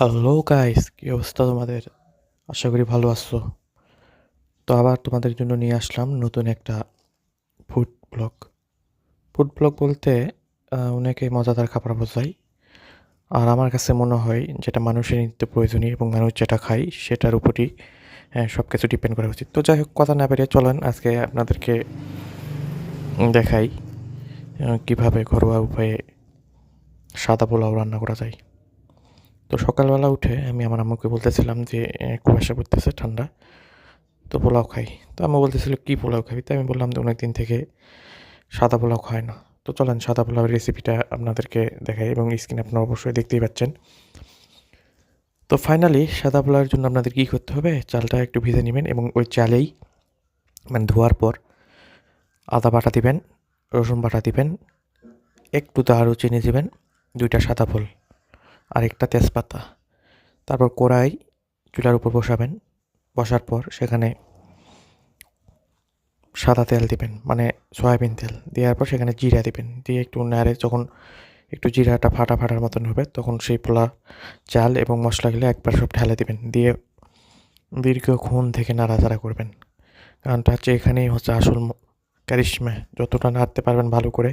Hello guys কী অবস্থা তোমাদের? আশা করি ভালো আছো। তো আবার তোমাদের জন্য নিয়ে আসলাম নতুন একটা ফুড ব্লগ ফুড ব্লগ বলতে অনেকে মজাদার খাবার বোঝায়। আর আমার কাছে মনে হয় যেটা মানুষের নিত্য প্রয়োজনীয় এবং মানুষ যেটা খায়, সেটার উপরই সব কিছু ডিপেন্ড করা উচিত। তো যাই হোক, কথা না বেরিয়ে চলেন। আজকে আপনাদেরকে দেখাই কীভাবে ঘরোয়া উপায়ে সাদা পোলাও রান্না করা যায়। তো সকালবেলা উঠে আমি আমার আম্মুকে বলতেছিলাম যে কুয়াশা পড়তেছে ঠান্ডা, তো পোলাও খাই। তো আম্মু বলতেছিল, কী পোলাও খাবি? তো আমি বললাম যে অনেক দিন থেকে সাদা পোলাও খায় না। তো চলেন, সাদা পোলাওয়ের রেসিপিটা আপনাদেরকে দেখাই এবং স্ক্রিনে আপনারা অবশ্যই দেখতেই পাচ্ছেন। তো ফাইনালি সাদা পোলাওয়ের জন্য আপনাদের কী করতে হবে? চালটা একটু ভিজে নেবেন এবং ওই চালেই মানে ধোয়ার পর আদা বাটা দিবেন, রসুন বাটা দিবেন, একটু দারু চিনি দিবেন, দুইটা সাদা ফুল। আর একটা তেজপাতা। তারপর কড়াই চুলার উপর বসাবেন। বসার পর সেখানে সাদা তেল দিবেন মানে সয়াবিন তেল। দেওয়ার পর সেখানে জিরা দিবেন। দিয়ে একটু নাড়ে, যখন একটু জিরাটা ফাটা ফাটার মতন হবে, তখন সেই পোলা চাল এবং মশলাগুলো একবার সব ঢেলে দিবেন। দিয়ে দীর্ঘক্ষণ থেকে নাড়াচাড়া করবেন। কারণটা হচ্ছে এখানেই হচ্ছে আসল কারিশমা যতটা নাড়তে পারবেন ভালো করে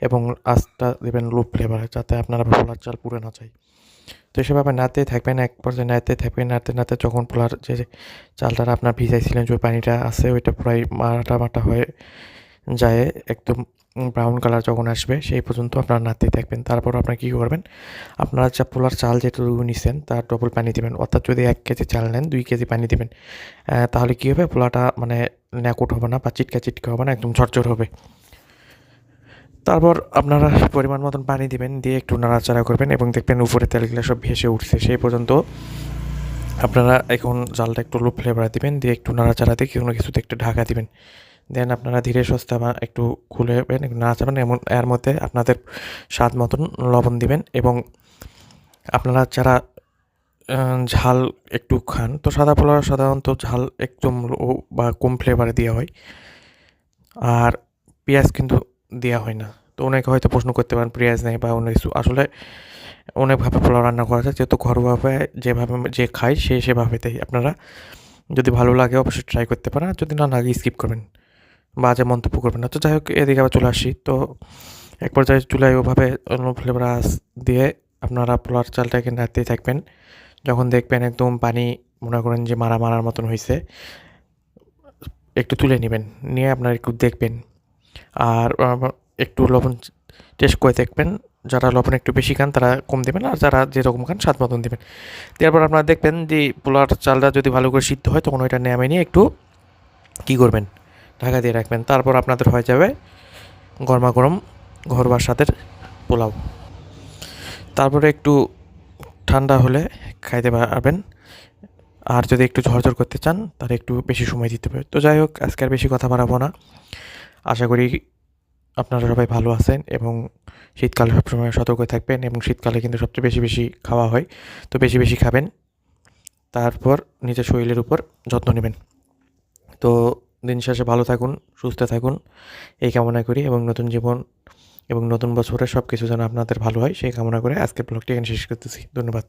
এবং আস্তা দেবেন লো ফ্লেভারে যাতে আপনারা পোলার চাল পুড়ে না যায়। তো সেভাবে নাড়তে থাকবেন, এক পর্যায়ে নাড়তে থাকবেন, নাড়তে নাড়তে যখন পোলার যে চালটা আপনার ভিজাইছিলেন যে পানিটা আছে ওইটা প্রায় মাটা মাটা হয়ে যায় একদম ব্রাউন কালার যখন আসবে, সেই পর্যন্ত আপনারা নাড়তেই থাকবেন। তারপর আপনারা কী করবেন? আপনারা যা পোলার চাল যেটুকু নিছেন, তার ডবল পানি দিবেন। অর্থাৎ যদি এক কেজি চাল নেন, দুই কেজি পানি দিবেন। তাহলে কী হবে? পোলাটা মানে ন্যাকুট হবে না বা চিটকা চিটকা হবে না, একদম ঝরঝর হবে। তারপর আপনারা পরিমাণ মতন পানি দিবেন, দিয়ে একটু নাড়াচাড়া করবেন এবং দেখবেন উপরে তেলগুলো সব ভেসে উঠছে। সেই পর্যন্ত আপনারা এখন জালটা একটু লো ফ্লেভার দিবেন, দিয়ে একটু নাড়াচাড়া দিয়ে কোনো কিছুতে একটু ঢাকা দিবেন। দেন আপনারা ধীরে সুস্থে আবার একটু একটু নাড়াচাড়াবেন এমন এর মধ্যে আপনাদের স্বাদ মতন লবণ দিবেন এবং আপনারা যারা ঝাল একটু খান, তো সাদা পোলাও সাধারণত ঝাল একদম লো বা কম ফ্লেভারে দেওয়া হয়। আর পেঁয়াজ কিন্তু দেওয়া হয় না। তো অনেকে হয়তো প্রশ্ন করতে পারেন, পেঁয়াজ নেই বা অন্য কিছু? আসলে অনেকভাবে পোলাও রান্না করা যায় যেহেতু ঘরোয়াভাবে যেভাবে যে খাই সে সেভাবে দেয়। আপনারা যদি ভালো লাগে অবশ্যই ট্রাই করতে পারেন, আর যদি না লাগে স্কিপ করবেন। বাজে মন্তব্য করবেন না। তো যাই হোক, এদিকে আবার চলে আসি। তো এক পর্যায়ে চুলায় ওভাবে অন্য ফ্লেভার দিয়ে আপনারা পোলার চালটাকে নাড়তেই থাকবেন। যখন দেখবেন একদম পানি, মনে করেন যে মারা মারার মতন হয়েছে একটু তুলে নেবেন। নিয়ে আপনারা একটু দেখবেন। আর একটু লবণ টেস্ট করে দেখবেন। যারা লবণ একটু বেশি খান, তারা কম দেবেন। আর যারা যেরকম খান, স্বাদ মতন দেবেন। তারপর আপনারা দেখবেন যে পোলার চালটা যদি ভালো করে সিদ্ধ হয়, তখন ওইটা নেমে নিয়ে একটু কী করবেন? ঢাকা দিয়ে রাখবেন। তারপর আপনাদের হয়ে যাবে গরমা গরম ঘরোয়া স্বাদের পোলাও। তারপরে একটু ঠান্ডা হলে খাইতে পারবেন। আর যদি একটু ঝরঝর করতে চান, তাহলে একটু বেশি সময় দিতে হবে। তো যাই হোক, আজকে আর বেশি কথা বাড়াবো না। আশা করি আপনারা সবাই ভালো আছেন এবং শীতকালে সবসময় সতর্ক থাকবেন এবং শীতকালে কিন্তু সবচেয়ে বেশি বেশি খাওয়া হয়। তো বেশি বেশি খাবেন। তারপর নিজের শরীরের উপর যত্ন নেবেন। তো দিন শেষে ভালো থাকুন, সুস্থ থাকুন। এই কামনা করি এবং নতুন জীবন এবং নতুন বছরে সব কিছু যেন আপনাদের ভালো হয়, সেই কামনা করে আজকের ব্লগটি এখানে শেষ করতেছি। ধন্যবাদ।